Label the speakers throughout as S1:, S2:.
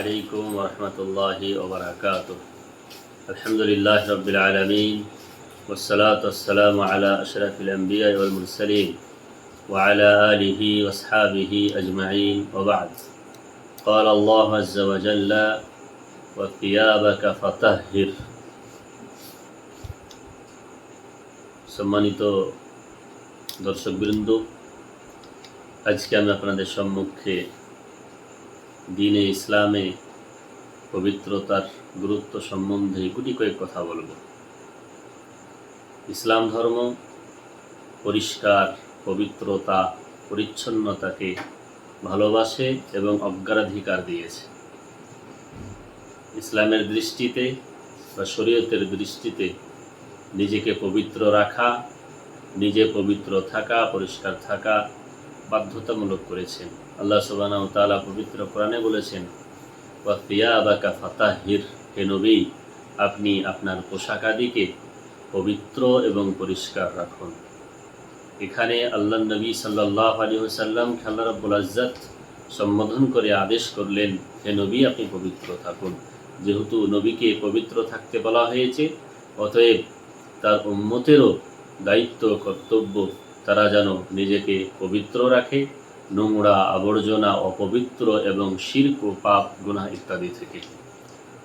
S1: عليكم ورحمة الله وبركاته الحمد لله رب العالمين والصلاة والسلام على أشرف الأنبياء والمرسلين وعلى آله وأصحابه أجمعين وبعد قال الله عز وجل وثيابك فطهر সম্মানিত দর্শকবৃন্দ আজকে আমি আপনাদের সম্মুখে দিনে ইসলামে পবিত্রতার গুরুত্ব সম্বন্ধে গুটি কয়েক কথা বলব। ইসলাম ধর্ম পরিষ্কার, পবিত্রতা, পরিচ্ছন্নতাকে ভালোবাসে এবং অগ্রাধিকার দিয়েছে। ইসলামের দৃষ্টিতে বা শরীয়তের দৃষ্টিতে নিজেকে পবিত্র রাখা, নিজে পবিত্র থাকা, পরিষ্কার থাকা বাধ্যতামূলক করেছেন। আল্লাহ সুবাহ তালা পবিত্র কোরআনে বলেছেন ওয়াতিয়াবাকা ফাতাহির হে নবী, আপনি আপনার পোশাক আদিকে পবিত্র এবং পরিষ্কার রাখুন। এখানে আল্লাহ নবী সাল্লাহ আলী সাল্লাম খাল্লা রব্বুল আজ্জাত সম্বোধন করে আদেশ করলেন, হে নবী, আপনি পবিত্র থাকুন। যেহেতু নবীকে পবিত্র থাকতে বলা হয়েছে, অতএব তার উম্মতেরও দায়িত্ব, কর্তব্য, তারা যেন নিজেকে পবিত্র রাখে। নোংরা আবর্জনা, অপবিত্র এবং শির্ক, পাপ, গুনাহ ইত্যাদি থেকে।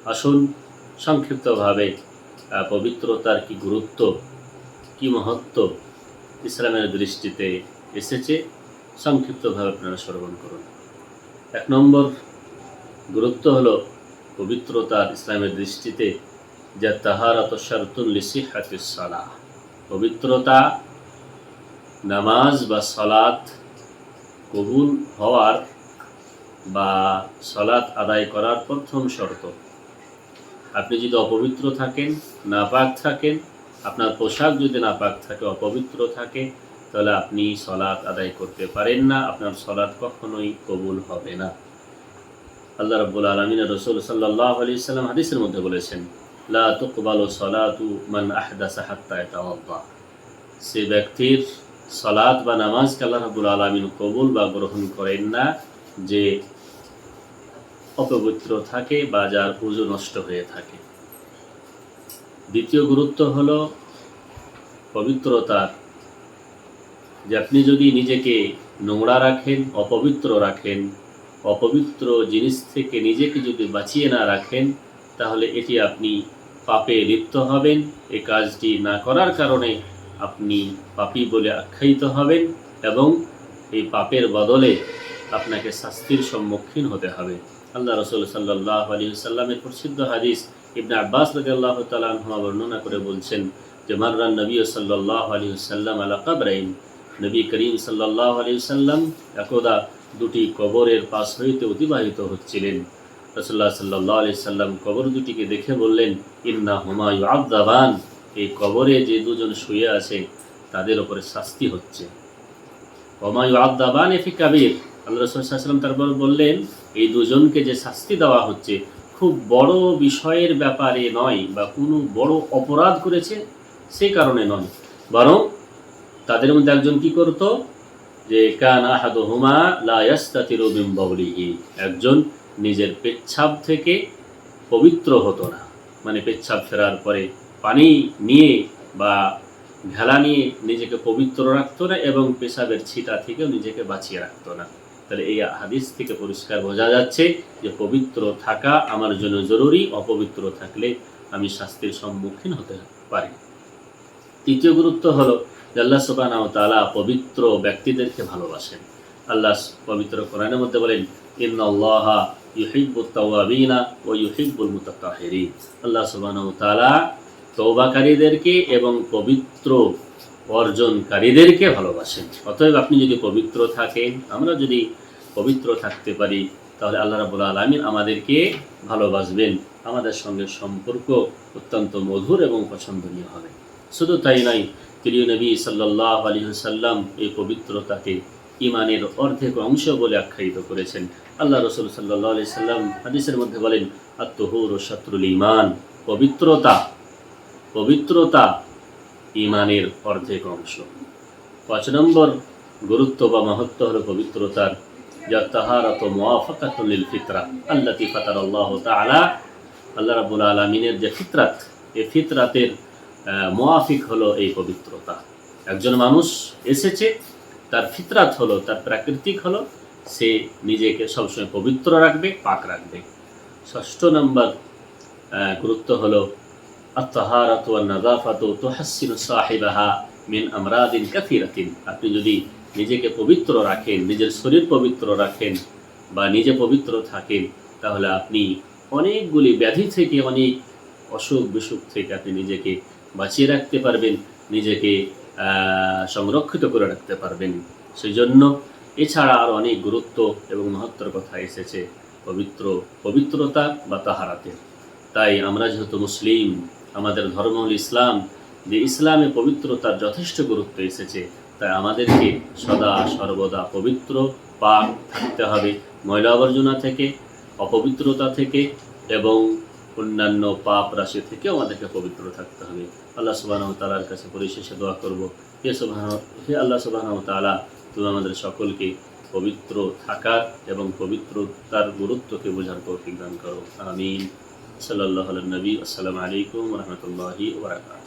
S1: আসুন সংক্ষিপ্তভাবে পবিত্রতার কি গুরুত্ব, কি মহত্ব ইসলামের দৃষ্টিতে এসেছে, সংক্ষিপ্তভাবে আপনারা শ্রবণ করুন। এক নম্বর গুরুত্ব হলো পবিত্রতার ইসলামের দৃষ্টিতে, যা তাহারাত শারতুল্লিসি হাতিস সালাহ। পবিত্রতা নামাজ বা সলাৎ কবুল হওয়ার বা সলাৎ আদায় করার প্রথম শর্ত। আপনি যদি অপবিত্র থাকেন, নাপাক থাকেন, আপনার পোশাক যদি নাপাক থাকে, অপবিত্র থাকে, তাহলে আপনি সলাৎ আদায় করতে পারেন না, আপনার সলাৎ কখনোই কবুল হবে না। আল্লাহ রাব্বুল আলামিন রসুল সাল্লাল্লাহু আলাইহি সাল্লাম হাদিসের মধ্যে বলেছেন, লা তুকবালু সলাতু মান আহদাসা হাত্তা ইয়াতাওয়াদ্দা। সে ব্যক্তির সলাৎ বা নামাজকে আল্লাহ রাব্বুল আলামিন কবুল বা গ্রহণ করেন না, যে অপবিত্র থাকে বা যার পুজো নষ্ট হয়ে থাকে। দ্বিতীয় গুরুত্ব হলো পবিত্রতার যে আপনি যদি নিজেকে নোংরা রাখেন, অপবিত্র রাখেন, অপবিত্র জিনিস থেকে নিজেকে যদি বাঁচিয়ে না রাখেন, তাহলে এটি আপনি পাপে লিপ্ত হবেন। এই কাজটি না করার কারণে আপনি পাপী বলে আখ্যায়িত হবেন এবং এই পাপের বদলে আপনাকে শাস্তির সম্মুখীন হতে হবে। আল্লাহ রসুল সাল্লাহ আলী সাল্লামের প্রসিদ্ধ হাদিস ইবনে আব্বাস রাদিয়াল্লাহু তাআলা আনহুমা বর্ণনা করে বলছেন যে মাররান নবী সাল্লাল্লাহু আলাইহি সাল্লাম আলা কাবরাইন? নবী করিম সাল্লাল্লাহু আলাইহি সাল্লাম একদা দুটি কবরের পাশ হইতে অতিবাহিত হচ্ছিলেন। রসুল্লাহ সাল্লাহ আলি সাল্লাম কবর দুটিকে দেখে বললেন ইন্না হুমায়ু আবদাবান এই কবরে যে দুজন শুয়ে আছে, তাদের ওপরে শাস্তি হচ্ছে। অমায়ু আবদাবান এফি কাবির। আল্লাহ রসুল্লাহাম তারপর বললেন, এই দুজনকে যে শাস্তি দেওয়া হচ্ছে, খুব বড় বিষয়ের ব্যাপারে নয় বা কোনো বড় অপরাধ করেছে, সে কারণে নয়। বরং তাদের মধ্যে একজন কি করতো? যে কান আহাদুহুমা লা ইয়াস্তাতিরু মিন বাউলিহি। একজন নিজের পেচ্ছাপ থেকে পবিত্র হতো না। মানে পেচ্ছাব ফেরার পরে পানি নিয়ে বা ভেলা নিয়ে নিজেকে পবিত্র রাখতো না এবং পেশাবের ছিটা থেকেও নিজেকে বাঁচিয়ে রাখতো না। তাহলে এই হাদিস থেকে পরিষ্কার বোঝা যাচ্ছে যে পবিত্র থাকা আমার জন্য জরুরি, অপবিত্র থাকলে আমি শাস্তির সম্মুখীন হতে পারি। তৃতীয় গুরুত্ব হলো যে আল্লাহ সুবাহ তালা পবিত্র ব্যক্তিদেরকে ভালোবাসেন। আল্লাহ পবিত্র কোরআনের মধ্যে বলেন, ইন্নাল্লাহ ইউহিব্বুত তাওয়াবিনা ও ইউহিব্বুল মুতাতাহিরিন। আল্লাহ সুবহানাহু তওবাকারীদেরকে এবং পবিত্র অর্জনকারীদেরকে ভালোবাসেন। অতএব আপনি যদি পবিত্র থাকেন, আমরা যদি পবিত্র থাকতে পারি, তাহলে আল্লাহ রাবুল আলমিন আমাদেরকে ভালোবাসবেন। আমাদের সঙ্গে সম্পর্ক অত্যন্ত মধুর এবং পছন্দনীয় হবে। শুধু তাই নয় প্রিয় নবী সাল্লাহ আলী সাল্লাম এই পবিত্রতাকে ইমানের অর্ধেক অংশ বলে আখ্যায়িত করেছেন। আল্লাহ রসুল সাল্লাহ আলি সাল্লাম হাদিসের মধ্যে বলেন আত্মহুর শত্রুল ইমান পবিত্রতা পবিত্রতা ইমানের অর্ধেক অংশ। পাঁচ নম্বর গুরুত্ব বা মহত্ব হল পবিত্রতার যা তাহারত মুআফাকাতুল ফিতরা আল্লাতি ফাতার আল্লাহ তাআলা। আল্লাহ রাব্বুল আলামিনের যে ফিতরাত এই ফিতরাতের আহ, মুআফিক হলো এই পবিত্রতা। একজন মানুষ এসেছে তার ফিতরাত হলো তার প্রাকৃতিক হলো সে নিজেকে সবসময় পবিত্র রাখবে পাক রাখবে। ষষ্ঠ নম্বর গুরুত্ব হলো আত্মাহারাত ওয়া নাযাফাতু তুহাসসিনু সাহিবাহা মিন আমরাদিন কাসীরাতিন আপনি যদি নিজেকে পবিত্র রাখেন, নিজের শরীর পবিত্র রাখেন বা নিজে পবিত্র থাকেন, তাহলে আপনি অনেকগুলি ব্যাধি থেকে, অনেক অসুখ বিসুখ থেকে আপনি নিজেকে বাঁচিয়ে রাখতে পারবেন, নিজেকে সংরক্ষিত করে রাখতে পারবেন। সেই জন্য এছাড়া আর অনেক গুরুত্ব এবং মহত্বর কথা এসেছে, পবিত্র, পবিত্রতা বা তাহারাতের তাই আমরা যেহেতু মুসলিম আমাদের ধর্ম হল ইসলাম যে ইসলামে পবিত্রতার যথেষ্ট গুরুত্ব এসেছে, তাই আমাদেরকে সদা সর্বদা পবিত্র পাক থাকতে হবে ময়লা আবর্জনা থেকে, অপবিত্রতা থেকে এবং অন্যান্য পাপ রাশি থেকেও আমাদেরকে পবিত্র থাকতে হবে। আল্লাহ সুবাহ তালার কাছে পরিশেষে দোয়া করব। হে সুবাহ হে আল্লাহ সুবাহ তালা তুমি আমাদের সকলকে পবিত্র থাকার এবং পবিত্রতার গুরুত্বকে বোঝার তৌফিক দান করো। আমিন। সাল্লাহ নবী আসসালামু আলাইকুম রহমতুল্লাহি ওবরাকাতুহু